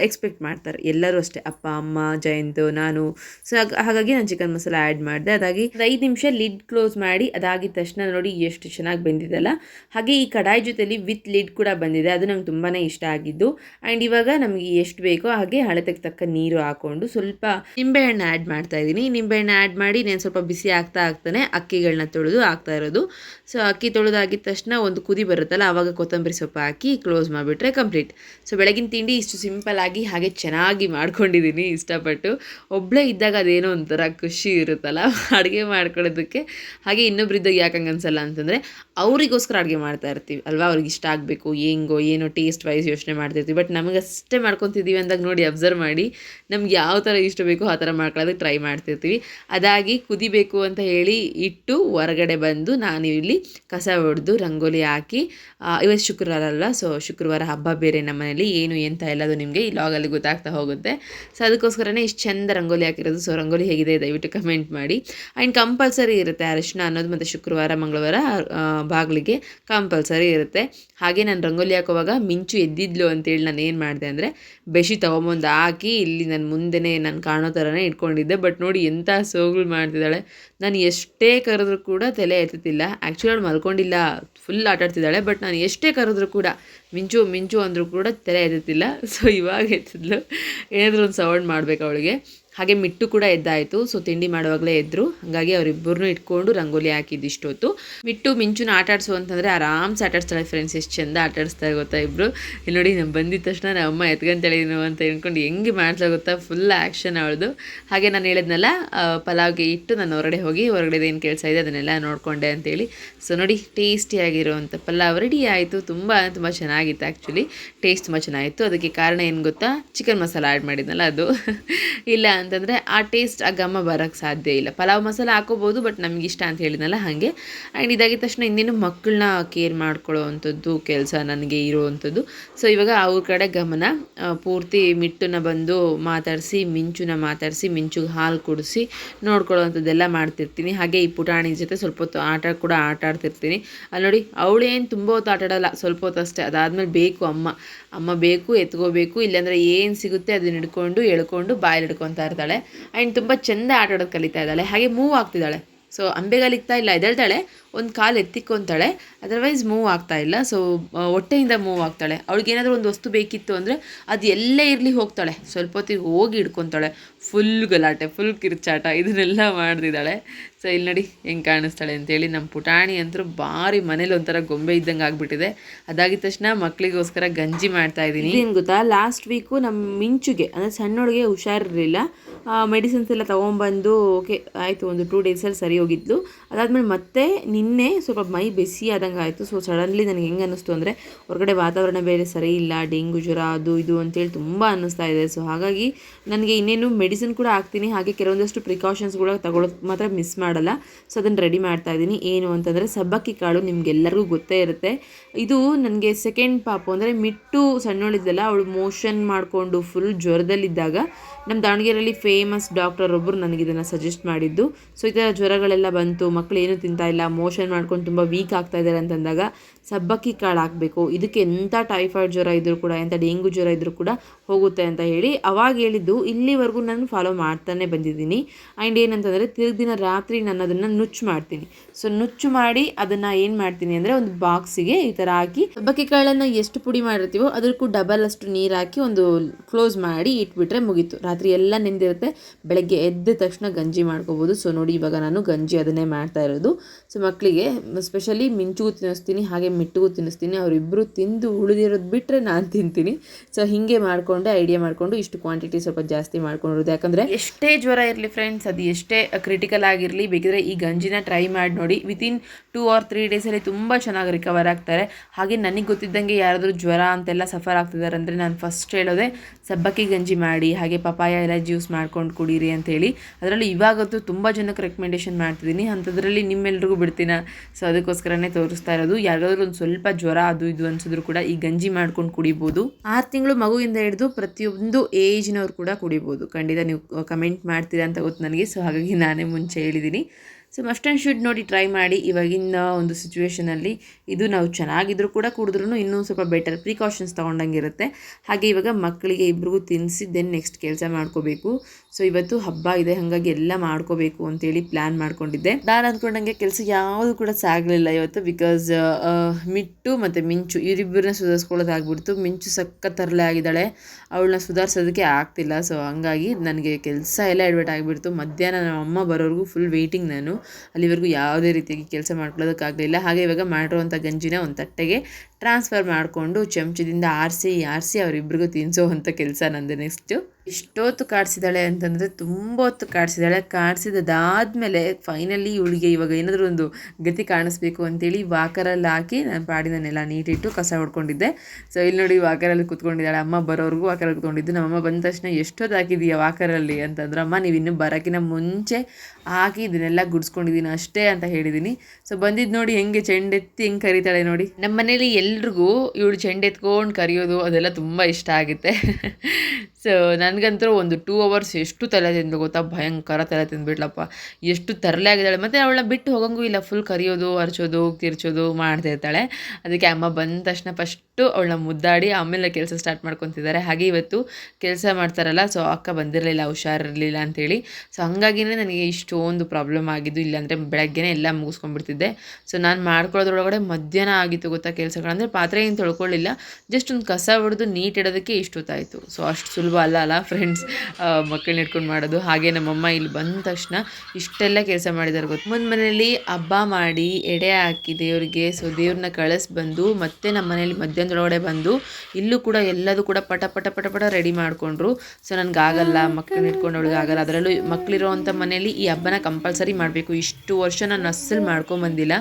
S1: ಎಕ್ಸ್ಪೆಕ್ಟ್ ಮಾಡ್ತಾರೆ. ಎಲ್ಲರೂ ಅಪ್ಪ, ಅಮ್ಮ, ಜಯಂತು, ನಾನು. ಸೊ ಹಾಗಾಗಿ ನಾನು ಚಿಕನ್ ಮಸಾಲ ಆ್ಯಡ್ ಮಾಡಿದೆ. ಅದಾಗಿ ಐದು ನಿಮಿಷ ಲಿಡ್ ಕ್ಲೋಸ್ ಮಾಡಿ, ಅದಾಗಿದ ತಕ್ಷಣ ನೋಡಿ ಎಷ್ಟು ಚೆನ್ನಾಗಿ ಬಂದಿದೆಲ್ಲ. ಹಾಗೆ ಈ ಕಡಾಯಿ ಜೊತೆಲಿ ವಿತ್ ಲಿಡ್ ಕೂಡ ಬಂದಿದೆ. ಅದು ನಂಗೆ ತುಂಬಾ ಇಷ್ಟ ಆಗಿದ್ದು. ಆ್ಯಂಡ್ ಇವಾಗ ನಮಗೆ ಎಷ್ಟು ಬೇಕೋ ಹಾಗೆ ಹಳತೆಗೆ ತಕ್ಕ ನೀರು ಹಾಕ್ಕೊಂಡು ಸ್ವಲ್ಪ ನಿಂಬೆಹಣ್ಣು ಆ್ಯಡ್ ಮಾಡ್ತಾ ಇದ್ದೀನಿ. ನಿಂಬೆಹಣ್ಣು ಆ್ಯಡ್ ಮಾಡಿ ನಾನು ಸ್ವಲ್ಪ ಬಿಸಿ ಆಗ್ತಾ ಆಗ್ತಾನೆ ಅಕ್ಕಿಗಳನ್ನ ತೊಳೆದು ಹಾಕ್ತಾ ಇರೋದು. ಸೊ ಅಕ್ಕಿ ತೊಳೆದಾಗಿದ ತಕ್ಷಣ ಒಂದು ಕುದಿ ಬರುತ್ತಲ್ಲ ಆವಾಗ ಕೊತ್ತಂಬರಿ ಸೊಪ್ಪು ಹಾಕಿ ಕ್ಲೋಸ್ ಮಾಡಿಬಿಟ್ರೆ ಕಂಪ್ಲೀಟ್ ಸೊ ಬೆಳಗಿನ ತಿಂಡಿ ಇಷ್ಟು ಸಿಂಪಲ್ ಆಗಿ ಹಾಗೆ ಚೆನ್ನಾಗಿ ಮಾಡ್ಕೊಂಡಿದ್ದೀನಿ ಇಷ್ಟಪಟ್ಟು. ಒಬ್ಬಳೇ ಇದ್ದಾಗ ಅದೇನೋ ಒಂಥರ ಖುಷಿ ಇರುತ್ತಲ್ಲ, ಅಡುಗೆ ಮಾಡ್ಕೊಳ್ಳೋದಕ್ಕೆ. ಹಾಗೆ ಇನ್ನೊಬ್ರಿದ್ದಾಗ ಯಾಕೆ ಹಂಗೆ ಅನ್ಸಲ್ಲ ಅಂತಂದರೆ, ಅವರಿಗೋಸ್ಕರ ಅಡುಗೆ ಮಾಡ್ತಾ ಇರ್ತೀವಿ. ಅಲ್ವಾ? ಅವ್ರಿಗೆ ಇಷ್ಟ ಆಗಬೇಕು, ಹೆಂಗೋ, ಏನೋ ಟೇಸ್ಟ್ ವೈಸ್ ಯೋಚನೆ ಮಾಡ್ತಿರ್ತೀವಿ ಬಟ್ ನಮಗಷ್ಟೇ ಮಾಡ್ಕೊತಿದ್ದೀವಿ ಅಂದಾಗ ನೋಡಿ ಅಬ್ಸರ್ವ್ ಮಾಡಿ, ನಮ್ಗೆ ಯಾವ ಥರ ಇಷ್ಟ ಬೇಕೋ ಆ ಥರ ಮಾಡ್ಕೊಳ್ಳೋದಕ್ಕೆ ಟ್ರೈ ಮಾಡ್ತಿರ್ತೀವಿ. ಅದಾಗಿ ಕುದಿಬೇಕು ಅಂತ ಹೇಳಿ ಇಟ್ಟು ಹೊರಗಡೆ ಬಂದು ನಾನು ಇಲ್ಲಿ ಕಸ ಹೊಡೆದು ರಂಗೋಲಿ ಹಾಕಿ ಇವತ್ತು ಶುಕ್ರವಾರ ಅಲ್ವಾ? ಸೊ ಶುಕ್ರವಾರ ಹಬ್ಬ ಬೇರೆ ನಮ್ಮನೇಲಿ. ಏನು, ಎಂತ ಎಲ್ಲದು ನಿಮಗೆ ಈ ಲಾಗಲ್ಲಿ ಗೊತ್ತಾಗ್ತಾ ಹೋಗುತ್ತೆ. ಸೊ ಅದಕ್ಕೋಸ್ಕರನೇ ಇಷ್ಟು ಚಂದ ರಂಗೋಲಿ ಹಾಕಿರೋದು. ಸೊ ರಂಗೋಲಿ ಹೇಗಿದೆ ದಯವಿಟ್ಟು ಕಮೆಂಟ್ ಮಾಡಿ. ಆ್ಯಂಡ್ ಕಂಪಲ್ಸರಿ ಇರುತ್ತೆ ಅರಿಶಿನ ಅನ್ನೋದು ಮತ್ತು ಶುಕ್ರವಾರ, ಮಂಗಳವಾರ ಬಾಗಿಲಿಗೆ ಕಂಪಲ್ಸರಿ ಇರುತ್ತೆ. ಹಾಗೆ ನಾನು ರಂಗೋಲಿ ಹಾಕುವಾಗ ಮಿಂಚು ಎದ್ದಿದ್ಲು ಅಂತೇಳಿ ನಾನು ಏನು ಮಾಡಿದೆ ಅಂದರೆ ಬೆಶಿ ತೊಗೊಂಬಂದು ಹಾಕಿ ಇಲ್ಲಿ ನನ್ನ ಮುಂದೆನೇ ನಾನು ಕಾಣೋ ಥರನೇ ಇಟ್ಕೊಂಡಿದ್ದೆ. ಬಟ್ ನೋಡಿ ಎಂಥ ಸೋಗಳು ಮಾಡ್ತಿದ್ದಾಳೆ. ನಾನು ಎಷ್ಟೇ ಕರೆದ್ರೂ ಕೂಡ ತಲೆ ಎತ್ತುತ್ತಿಲ್ಲ. ಆ್ಯಕ್ಚುಲಿ ಅವಳು ಮಲ್ಕೊಂಡಿಲ್ಲ. ಫುಲ್ ಆಟಾಡ್ತಿದ್ದಾಳೆ ಬಟ್ ನಾನು ಎಷ್ಟೇ ಕರೆದ್ರೂ ಕೂಡ ಮಿಂಚು ಮಿಂಚು ಅಂದರೂ ಕೂಡ ತಲೆ ಎತ್ತುತ್ತಿಲ್ಲ. ಸೊ ಇವಾಗ ಎತ್ತಿದ್ಲು. ಏನಾದರೂ ಒಂದು ಸೌಂಡ್ ಮಾಡಬೇಕು ಅವಳಿಗೆ. ಹಾಗೆ ಮಿಟ್ಟು ಕೂಡ ಎದ್ದಾಯಿತು. ಸೊ ತಿಂಡಿ ಮಾಡುವಾಗಲೇ ಎದ್ರು. ಹಾಗಾಗಿ ಅವರಿಬ್ಬರನ್ನು ಇಟ್ಕೊಂಡು ರಂಗೋಲಿ ಹಾಕಿದ್ದು ಇಷ್ಟೊತ್ತು. ಮಿಟ್ಟು, ಮಿಂಚುನ ಆಟ ಆಡಿಸು ಅಂತಂದರೆ ಆರಾಮ್ಸೆ ಆಟ ಆಡಿಸ್ತಾಳೆ ಫ್ರೆಂಡ್ಸ್ ಎಷ್ಟು ಚೆಂದ ಆಟ ಆಡಿಸ್ತಾರೆ ಗೊತ್ತಾ ಇಬ್ಬರು ಇಲ್ಲಿ ನೋಡಿ, ನಾನು ಬಂದಿದ್ದ ತಕ್ಷಣ ನಮ್ಮ ಅಮ್ಮ ಎತ್ಕೊಂತೇಳಿದ್ನು ಅಂತ ಹೇಳ್ಕೊಂಡು ಹೆಂಗೆ ಮಾಡ್ತಾ ಗೊತ್ತಾ? ಫುಲ್ ಆ್ಯಕ್ಷನ್ ಅವಳದು. ಹಾಗೆ ನಾನು ಹೇಳಿದ್ನಲ್ಲ ಪಲಾವ್ಗೆ ಇಟ್ಟು ನಾನು ಹೊರಗಡೆ ಹೋಗಿ ಹೊರಗಡೆ ಏನು ಕೆಲಸ ಇದೆ ಅದನ್ನೆಲ್ಲ ನೋಡಿಕೊಂಡೆ ಅಂತೇಳಿ. ಸೊ ನೋಡಿ ಟೇಸ್ಟಿಯಾಗಿರುವಂಥ ಪಲಾವ್ ರೆಡಿ ಆಯಿತು. ತುಂಬ ತುಂಬ ಚೆನ್ನಾಗಿತ್ತು ಆ್ಯಕ್ಚುಲಿ ಟೇಸ್ಟ್ ತುಂಬ ಚೆನ್ನಾಗಿತ್ತು. ಅದಕ್ಕೆ ಕಾರಣ ಏನು ಗೊತ್ತಾ? ಚಿಕನ್ ಮಸಾಲ ಆ್ಯಡ್ ಮಾಡಿದ್ನಲ್ಲ ಅದು. ಇಲ್ಲ ಅಂತಂದರೆ ಆ ಟೇಸ್ಟ್ ಆ ಘಮ ಬರೋಕ್ಕೆ ಸಾಧ್ಯ ಇಲ್ಲ. ಪಲಾವ್ ಮಸಾಲ ಹಾಕೋಬೋದು ಬಟ್ ನಮ್ಗೆ ಇಷ್ಟ ಅಂತ ಹೇಳಿದ್ನಲ್ಲ ಹಾಗೆ. ಆ್ಯಂಡ್ ಇದಾಗಿದ ತಕ್ಷಣ ಇನ್ನೇನು ಮಕ್ಕಳನ್ನ ಕೇರ್ ಮಾಡ್ಕೊಳ್ಳೋ ಅಂಥದ್ದು ಕೆಲಸ ನನಗೆ ಇರುವಂಥದ್ದು. ಸೊ ಇವಾಗ ಅವ್ರ ಕಡೆ ಗಮನ ಪೂರ್ತಿ ಮಿಟ್ಟನ್ನ ಬಂದು ಮಾತಾಡಿಸಿ, ಮಿಂಚುನ ಮಾತಾಡಿಸಿ, ಮಿಂಚುಗೆ ಹಾಲು ಕುಡಿಸಿ ನೋಡ್ಕೊಳ್ಳೋ ಅಂಥದ್ದೆಲ್ಲ ಮಾಡ್ತಿರ್ತೀನಿ. ಹಾಗೆ ಈ ಪುಟಾಣಿ ಜೊತೆ ಸ್ವಲ್ಪ ಹೊತ್ತು ಆಟ ಕೂಡ ಆಟ ಆಡ್ತಿರ್ತೀನಿ. ಅಲ್ಲಿ ನೋಡಿ ಅವಳೇನು ತುಂಬ ಹೊತ್ತು ಆಟ ಆಡಲ್ಲ, ಸ್ವಲ್ಪ ಹೊತ್ತು ಅಷ್ಟೇ. ಅದಾದಮೇಲೆ ಬೇಕು ಅಮ್ಮ. ಅಮ್ಮ ಬೇಕು, ಎತ್ಕೋಬೇಕು. ಇಲ್ಲಾಂದರೆ ಏನು ಸಿಗುತ್ತೆ ಅದನ್ನ ಹಿಡ್ಕೊಂಡು, ಎಳ್ಕೊಂಡು ಬಾಯಲ್ಲಿ ಹಿಡ್ಕೊತಾ ಇರ್ತಾಳೆ ಆ್ಯಂಡ್ ತುಂಬ ಚೆಂದ ಆಟ ಆಡೋದು ಕಲಿತಾ ಇದ್ದಾಳೆ. ಹಾಗೆ ಮೂವ್ ಆಗ್ತಿದ್ದಾಳೆ. ಸೊ ಅಂಬೆಗಾಲಿಗ್ತಾ ಇಲ್ಲ. ಎದ್ದೇಳ್ತಾಳೆ. ಒಂದು ಕಾಲು ಎತ್ತಿಕ್ಕೊಂತಾಳೆ ಅದರ್ವೈಸ್ ಮೂವ್ ಆಗ್ತಾ ಇಲ್ಲ. ಸೊ ಹೊಟ್ಟೆಯಿಂದ ಮೂವ್ ಆಗ್ತಾಳೆ. ಅವಳಿಗೆ ಏನಾದರೂ ಒಂದು ವಸ್ತು ಬೇಕಿತ್ತು ಅಂದರೆ ಅದು ಎಲ್ಲೇ ಇರಲಿ ಹೋಗ್ತಾಳೆ. ಸ್ವಲ್ಪ ಹೊತ್ತಿಗೆ ಹೋಗಿ ಹಿಡ್ಕೊತಾಳೆ. ಫುಲ್ ಗಲಾಟೆ ಫುಲ್ ಕಿರ್ಚಾಟ ಇದನ್ನೆಲ್ಲ ಮಾಡ್ತಿದ್ದಾಳೆ. ಸೊ ಇಲ್ಲಿ ನೋಡಿ ಹೆಂಗೆ ಕಾಣಿಸ್ತಾಳೆ ಅಂತೇಳಿ. ನಮ್ಮ ಪುಟಾಣಿ ಅಂತೂ ಭಾರಿ ಮನೇಲಿ ಒಂಥರ ಗೊಂಬೆ ಇದ್ದಂಗೆ ಆಗಿಬಿಟ್ಟಿದೆ. ಅದಾಗಿದ ತಕ್ಷಣ ಮಕ್ಕಳಿಗೋಸ್ಕರ ಗಂಜಿ ಮಾಡ್ತಾ ಇದ್ದೀನಿ. ಏನು ಗೊತ್ತಾ? ಲಾಸ್ಟ್ ವೀಕು ನಮ್ಮ ಮಿಂಚುಗೆ, ಅಂದರೆ ಸಣ್ಣೊಳಗೆ ಹುಷಾರಿರಲಿಲ್ಲ. ಮೆಡಿಸಿನ್ಸ್ ಎಲ್ಲ ತೊಗೊಂಬಂದು ಓಕೆ ಆಯಿತು, ಒಂದು ಟೂ ಡೇಸಲ್ಲಿ ಸರಿ ಹೋಗಿದ್ಲು. ಅದಾದಮೇಲೆ ಮತ್ತೆ ನಿನ್ನೆ ಸ್ವಲ್ಪ ಮೈ ಬಿಸಿ ಆದಂಗೆ ಆಯಿತು. ಸೊ ಸಡನ್ಲಿ ನನಗೆ ಹೆಂಗೆ ಅನ್ನಿಸ್ತು ಅಂದರೆ, ಹೊರಗಡೆ ವಾತಾವರಣ ಬೇರೆ ಸರಿ ಇಲ್ಲ, ಡೆಂಗು ಜ್ವರ, ಅದು ಇದು ಅಂತೇಳಿ ತುಂಬ ಅನ್ನಿಸ್ತಾ ಇದೆ. ಸೊ ಹಾಗಾಗಿ ನನಗೆ ಇನ್ನೇನು ಮೆಡಿಸಿನ್ ಕೂಡ ಹಾಕ್ತೀನಿ. ಹಾಗೆ ಕೆಲವೊಂದಷ್ಟು ಪ್ರಿಕಾಷನ್ಸ್ ಕೂಡ ತಗೊಳ್ಳೋದು ಮಾತ್ರ ಮಿಸ್ ಮಾಡಲ್ಲ. ಸೊ ಅದನ್ನು ರೆಡಿ ಮಾಡ್ತಾ ಇದ್ದೀನಿ. ಏನು ಅಂತಂದರೆ ಸಬ್ಬಕ್ಕಿ ಕಾಳು ನಿಮಗೆಲ್ಲರಿಗೂ ಗೊತ್ತೇ ಇರುತ್ತೆ. ಇದು ನನಗೆ ಸೆಕೆಂಡ್ ಪಾಪು ಅಂದರೆ ಮಿಟ್ಟು ಸಣ್ಣವಳಿದ್ದಲ್ಲ ಅವಳು ಮೋಷನ್ ಮಾಡಿಕೊಂಡು ಫುಲ್ ಜ್ವರದಲ್ಲಿದ್ದಾಗ ನಮ್ಮ ದಾವಣಗೆರೆಯಲ್ಲಿ ಫೇಮಸ್ ಡಾಕ್ಟರ್ ಒಬ್ಬರು ನನಗೆ ಇದನ್ನು ಸಜೆಸ್ಟ್ ಮಾಡಿದ್ದು. ಸೊ ಈ ಥರ ಜ್ವರಗಳೆಲ್ಲ ಬಂತು ಮಕ್ಕಳು ಏನೂ ತಿಂತಾ ಇಲ್ಲ ಮೋಷನ್ ಮಾಡ್ಕೊಂಡು ತುಂಬ ವೀಕ್ ಆಗ್ತಾ ಇದ್ದಾರೆ ಅಂತಂದಾಗ ಸಬ್ಬಕ್ಕಿ ಕಾಳು ಹಾಕಬೇಕು. ಇದಕ್ಕೆ ಎಂಥ ಟೈಫಾಯ್ಡ್ ಜ್ವರ ಇದ್ದರೂ ಕೂಡ ಎಂಥ ಡೆಂಗು ಜ್ವರ ಇದ್ದರೂ ಕೂಡ ಹೋಗುತ್ತೆ ಅಂತ ಹೇಳಿ ಅವಾಗ ಹೇಳಿದ್ದು. ಇಲ್ಲಿವರೆಗೂ ನಾನು ಫಾಲೋ ಮಾಡ್ತಾನೆ ಬಂದಿದ್ದೀನಿ. ಆ್ಯಂಡ್ ಏನಂತಂದರೆ, ತಿರುಗಿ ದಿನ ರಾತ್ರಿ ನಾನು ಅದನ್ನು ನುಚ್ಚು ಮಾಡ್ತೀನಿ. ಸೊ ನುಚ್ಚು ಮಾಡಿ ಅದನ್ನು ಏನು ಮಾಡ್ತೀನಿ ಅಂದರೆ ಒಂದು ಬಾಕ್ಸಿಗೆ ಈ ಥರ ಹಾಕಿ ಸಬ್ಬಕ್ಕಿ ಕಾಳನ್ನು ಎಷ್ಟು ಪುಡಿ ಮಾಡಿರ್ತೀವೋ ಅದಕ್ಕೂ ಡಬಲ್ ಅಷ್ಟು ನೀರು ಹಾಕಿ ಒಂದು ಕ್ಲೋಸ್ ಮಾಡಿ ಇಟ್ಬಿಟ್ರೆ ಮುಗೀತು. ರಾತ್ರಿ ಎಲ್ಲ ನೆಂದಿರುತ್ತೆ. ಬೆಳಗ್ಗೆ ಎದ್ದ ತಕ್ಷಣ ಗಂಜಿ ಮಾಡ್ಕೋಬೋದು. ಸೊ ನೋಡಿ ಇವಾಗ ನಾನು ಗಂಜಿ ಅದನ್ನೇ ಮಾಡ್ತಾ ಇರೋದು. ಸೊ ಮಕ್ಕಳಿಗೆ ಸ್ಪೆಷಲಿ ಮಿಂಚುಗೂ ತಿನ್ನಿಸ್ತೀನಿ, ಹಾಗೆ ಮಿಟ್ಟಿಗೂ ತಿನ್ನಿಸ್ತೀನಿ. ಅವರಿಬ್ಬರು ತಿಂದು ಉಳಿದಿರೋದು ಬಿಟ್ಟರೆ ನಾನು ತಿಂತೀನಿ. ಸೊ ಹೀಗೆ ಮಾಡಿಕೊಂಡೆ ಐಡಿಯಾ ಮಾಡಿಕೊಂಡು ಇಷ್ಟು ಕ್ವಾಂಟಿಟಿ ಸ್ವಲ್ಪ ಜಾಸ್ತಿ ಮಾಡ್ಕೊಂಡಿರೋದು. ಯಾಕಂದರೆ ಎಷ್ಟೇ ಜ್ವರ ಇರಲಿ ಫ್ರೆಂಡ್ಸ್ ಅದು ಎಷ್ಟೇ ಕ್ರಿಟಿಕಲ್ ಆಗಿರಲಿ, ಬೇಕಿದ್ರೆ ಈ ಗಂಜಿನ ಟ್ರೈ ಮಾಡಿ ನೋಡಿ. ವಿತಿನ್ ಟೂ ಆರ್ ತ್ರೀ ಡೇಸಲ್ಲಿ ತುಂಬ ಚೆನ್ನಾಗಿ ರಿಕವರ್ ಆಗ್ತಾರೆ. ಹಾಗೆ ನನಗೆ ಗೊತ್ತಿದ್ದಂಗೆ ಯಾರಾದರೂ ಜ್ವರ ಅಂತೆಲ್ಲ ಸಫರ್ ಆಗ್ತಿದ್ದಾರೆ ಅಂದರೆ ನಾನು ಫಸ್ಟ್ ಹೇಳೋದೆ, ಸಬ್ಬಕ್ಕಿ ಗಂಜಿ ಮಾಡಿ, ಹಾಗೆ ಪಪಾಯ ಎಲ್ಲ ಜ್ಯೂಸ್ ಮಾಡ್ಕೊಂಡು ಕುಡೀರಿ ಅಂತೇಳಿ ಅದರಲ್ಲಿ ಇವಾಗಂತೂ ತುಂಬ ಜನಕ್ಕೆ ರೆಕಮೆಂಡೇಷನ್ ಮಾಡ್ತಿದ್ದೀನಿ. ಅಂಥದ್ರಲ್ಲಿ ನಿಮ್ಮೆಲ್ರಿಗೂ ಬಿಡ್ತೀನ. ಸೊ ಅದಕ್ಕೋಸ್ಕರನೇ ತೋರಿಸ್ತಾ ಇರೋದು. ಯಾರಾದರೂ ಒಂದು ಸ್ವಲ್ಪ ಜ್ವರ, ಅದು ಇದು ಅನ್ಸಿದ್ರು ಕೂಡ ಈ ಗಂಜಿ ಮಾಡ್ಕೊಂಡು ಕುಡಿಬೋದು. ಆರು ತಿಂಗಳು ಮಗುವಿಂದ ಹಿಡಿದು ಪ್ರತಿಯೊಂದು ಏಜ್ನವ್ರು ಕೂಡ ಕುಡಿಬೋದು. ಖಂಡಿತ ನೀವು ಕಮೆಂಟ್ ಮಾಡ್ತೀರಾ ಅಂತ ಗೊತ್ತು ನನಗೆ. ಸೊ ಹಾಗಾಗಿ ನಾನೇ ಮುಂಚೆ ಹೇಳಿದ್ದೀನಿ. ಸೊ ಮಸ್ಟ್ ಆ್ಯಂಡ್ ಶುಡ್ ನೋಡಿ ಟ್ರೈ ಮಾಡಿ ಇವಾಗಿನ ಒಂದು ಸಿಚುವೇಷನಲ್ಲಿ ಇದು ನಾವು ಚೆನ್ನಾಗಿದ್ರು ಕೂಡ ಕುಡಿದ್ರೂ ಇನ್ನೂ ಸ್ವಲ್ಪ ಬೆಟರ್ ಪ್ರಿಕಾಷನ್ಸ್ ತೊಗೊಂಡಂಗೆ ಇರುತ್ತೆ ಹಾಗೆ ಇವಾಗ ಮಕ್ಕಳಿಗೆ ಇಬ್ರಿಗೂ ತಿನ್ನಿಸಿ ದೆನ್ ನೆಕ್ಸ್ಟ್ ಕೆಲಸ ಮಾಡ್ಕೋಬೇಕು. ಸೊ ಇವತ್ತು ಹಬ್ಬ ಇದೆ, ಹಾಗಾಗಿ ಎಲ್ಲ ಮಾಡ್ಕೋಬೇಕು ಅಂತೇಳಿ ಪ್ಲ್ಯಾನ್ ಮಾಡ್ಕೊಂಡಿದ್ದೆ. ನಾನು ಅಂದ್ಕೊಂಡಂಗೆ ಕೆಲಸ ಯಾವುದು ಕೂಡ ಸಾಗಲಿಲ್ಲ ಇವತ್ತು ಬಿಕಾಸ್ ಮಿಟ್ಟು ಮತ್ತು ಮಿಂಚು, ಇವರಿಬ್ಬರನ್ನ ಸುಧಾರಿಸ್ಕೊಳ್ಳೋದಾಗ್ಬಿಡ್ತು ಮಿಂಚು ಸಕ್ಕ ತರಲೆ ಆಗಿದ್ದಾಳೆ. ಅವಳನ್ನ ಸುಧಾರಿಸೋದಕ್ಕೆ ಆಗ್ತಿಲ್ಲ. ಸೊ ಹಂಗಾಗಿ ನನಗೆ ಕೆಲಸ ಎಲ್ಲ ಎಡ್ವರ್ಟ್ ಆಗಿಬಿಡ್ತು. ಮಧ್ಯಾಹ್ನ ನಮ್ಮ ಅಮ್ಮ ಬರೋವರೆಗೂ ಫುಲ್ ವೆಯ್ಟಿಂಗ್ ನಾನು. ಅಲ್ಲಿವರೆಗೂ ಯಾವುದೇ ರೀತಿಯಾಗಿ ಕೆಲಸ ಮಾಡ್ಕೊಳ್ಳೋದಕ್ಕಾಗಲಿಲ್ಲ. ಹಾಗೆ ಇವಾಗ ಮಾಡಿರುವಂಥ ಗಂಜಿನ ಒಂದು ತಟ್ಟೆಗೆ ಟ್ರಾನ್ಸ್ಫರ್ ಮಾಡಿಕೊಂಡು ಚಮಚದಿಂದ ಆರಿಸಿ ಆರಿಸಿ ಅವರಿಬ್ಬರಿಗೂ ತಿನ್ನಿಸೋ ಅಂಥ ಕೆಲಸ ನಂದು ನೆಕ್ಸ್ಟು ಇಷ್ಟೊತ್ತು ಕಾಡಿಸಿದಾಳೆ ಅಂತಂದರೆ ತುಂಬ ಹೊತ್ತು ಕಾಡಿಸಿದಾಳೆ ಕಾಡಿಸಿದಾದ್ಮೇಲೆ ಫೈನಲಿ ಇವಳಿಗೆ ಇವಾಗ ಏನಾದರೂ ಒಂದು ಗತಿ ಕಾಣಿಸ್ಬೇಕು ಅಂತೇಳಿ ವಾಕರಲ್ಲಿ ಹಾಕಿ ನಾನು ಪಾಡಿನನ್ನೆಲ್ಲ ನೀಟಿಟ್ಟು ಕಸ ಹೊಡ್ಕೊಂಡಿದ್ದೆ. ಸೊ ಇಲ್ಲಿ ನೋಡಿ ವಾಕರಲ್ಲಿ ಕುತ್ಕೊಂಡಿದ್ದಾಳೆ. ಅಮ್ಮ ಬರೋವರೆಗೂ ವಾಕರಲ್ಲಿ ಕುತ್ಕೊಂಡಿದ್ದು. ನಮ್ಮಮ್ಮ ಬಂದ ತಕ್ಷಣ ಎಷ್ಟೊತ್ತು ಹಾಕಿದೀಯ ವಾಕರಲ್ಲಿ ಅಂತಂದ್ರೆ, ಅಮ್ಮ, ನೀವು ಇನ್ನೂ ಬರೋಕ್ಕಿಂತ ಮುಂಚೆ ಹಾಕಿ ಇದನ್ನೆಲ್ಲ ಗುಡಿಸ್ಕೊಂಡಿದ್ದೀನಿ ಅಷ್ಟೇ ಅಂತ ಹೇಳಿದ್ದೀನಿ. ಸೊ ಬಂದಿದ್ದು ನೋಡಿ ಹೆಂಗೆ ಚೆಂಡೆತ್ತಿ ಹೆಂಗೆ ಕರೀತಾಳೆ ನೋಡಿ. ನಮ್ಮ ಮನೇಲಿ ಎಲ್ರಿಗೂ ಇವಳು ಚೆಂಡೆತ್ಕೊಂಡು ಕರೆಯೋದು ಅದೆಲ್ಲ ತುಂಬ ಇಷ್ಟ ಆಗುತ್ತೆ. ಸೊ ನನಗಂತೂ ಒಂದು ಟೂ ಅವರ್ಸ್ ಎಷ್ಟು ತಲೆ ತಿಂದು ಗೊತ್ತಾ? ಭಯಂಕರ ತಲೆ ತಿಂದುಬಿಟ್ಲಪ್ಪ. ಎಷ್ಟು ತರಲೆ ಆಗಿದ್ದಾಳೆ. ಮತ್ತು ಅವಳನ್ನ ಬಿಟ್ಟು ಹೋಗಂಗೂ ಇಲ್ಲ. ಫುಲ್ ಕರಿಯೋದು, ಅರ್ಚೋದು, ತಿರ್ಚೋದು ಮಾಡ್ತಾ ಇರ್ತಾಳೆ. ಅದಕ್ಕೆ ಅಮ್ಮ ಬಂದ ತಕ್ಷಣ ಫಸ್ಟು ಅವಳನ್ನ ಮುದ್ದಾಡಿ ಆಮೇಲೆ ಕೆಲಸ ಸ್ಟಾರ್ಟ್ ಮಾಡ್ಕೊತಿದ್ದಾರೆ. ಹಾಗೆ ಇವತ್ತು ಕೆಲಸ ಮಾಡ್ತಾರಲ್ಲ ಸೊ ಅಕ್ಕ ಬಂದಿರಲಿಲ್ಲ, ಹುಷಾರಿರಲಿಲ್ಲ ಅಂತೇಳಿ. ಸೊ ಹಾಗಾಗಿನೇ ನನಗೆ ಇಷ್ಟೊಂದು ಪ್ರಾಬ್ಲಮ್ ಆಗಿದ್ದು ಇಲ್ಲಾಂದರೆ ಬೆಳಗ್ಗೆನೇ ಎಲ್ಲ ಮುಗಿಸ್ಕೊಂಡ್ಬಿಡ್ತಿದ್ದೆ. ಸೊ ನಾನು ಮಾಡ್ಕೊಳ್ಳೋದ್ರೊಳಗಡೆ ಮಧ್ಯಾಹ್ನ ಆಗಿತ್ತು ಗೊತ್ತಾ ಕೆಲಸಗಳು ಅಂದರೆ ಪಾತ್ರೆ ಏನು ತೊಳ್ಕೊಳ್ಳಿಲ್ಲ. ಜಸ್ಟ್ ಒಂದು ಕಸ ಹೊಡೆದು ನೀಟ್ ಇಡೋದಕ್ಕೆ ಇಷ್ಟೊತ್ತಾಯಿತು. ಸೊ ಅಷ್ಟು ಸುಲಭ ಅಲ್ಲ ಅಲ್ಲ ಫ್ರೆಂಡ್ಸ್ ಮಕ್ಕಳನ್ನ ಇಟ್ಕೊಂಡು ಮಾಡೋದು. ಹಾಗೆ ನಮ್ಮಮ್ಮ ಇಲ್ಲಿ ಬಂದ ತಕ್ಷಣ ಇಷ್ಟೆಲ್ಲ ಕೆಲಸ ಮಾಡಿದ್ದಾರೆ ಗೊತ್ತು. ಮುಂದೆ ಮನೆಯಲ್ಲಿ ಹಬ್ಬ ಮಾಡಿ ಎಡೆ ಹಾಕಿ ದೇವ್ರಿಗೆ ಸೊ ದೇವ್ರನ್ನ ಕಳಿಸ್ಬಂದು ಮತ್ತೆ ನಮ್ಮ ಮನೇಲಿ ಮಧ್ಯಾಹ್ನದೊಳಗಡೆ ಬಂದು ಇಲ್ಲೂ ಕೂಡ ಎಲ್ಲದೂ ಕೂಡ ಪಟ ಪಟ ಪಟ ಪಟ ರೆಡಿ ಮಾಡಿಕೊಂಡ್ರು. ಸೊ ನನಗಾಗಲ್ಲ ಮಕ್ಕಳನ್ನ ಇಟ್ಕೊಂಡು ಅವಳಿಗೆ ಆಗಲ್ಲ. ಅದರಲ್ಲೂ ಮಕ್ಕಳಿರೋವಂಥ ಮನೇಲಿ ಈ ಹಬ್ಬನ ಕಂಪಲ್ಸರಿ ಮಾಡಬೇಕು. ಇಷ್ಟು ವರ್ಷ ನಾನು ಅಸ್ಸಲು ಮಾಡ್ಕೊಂಬಂದಿಲ್ಲ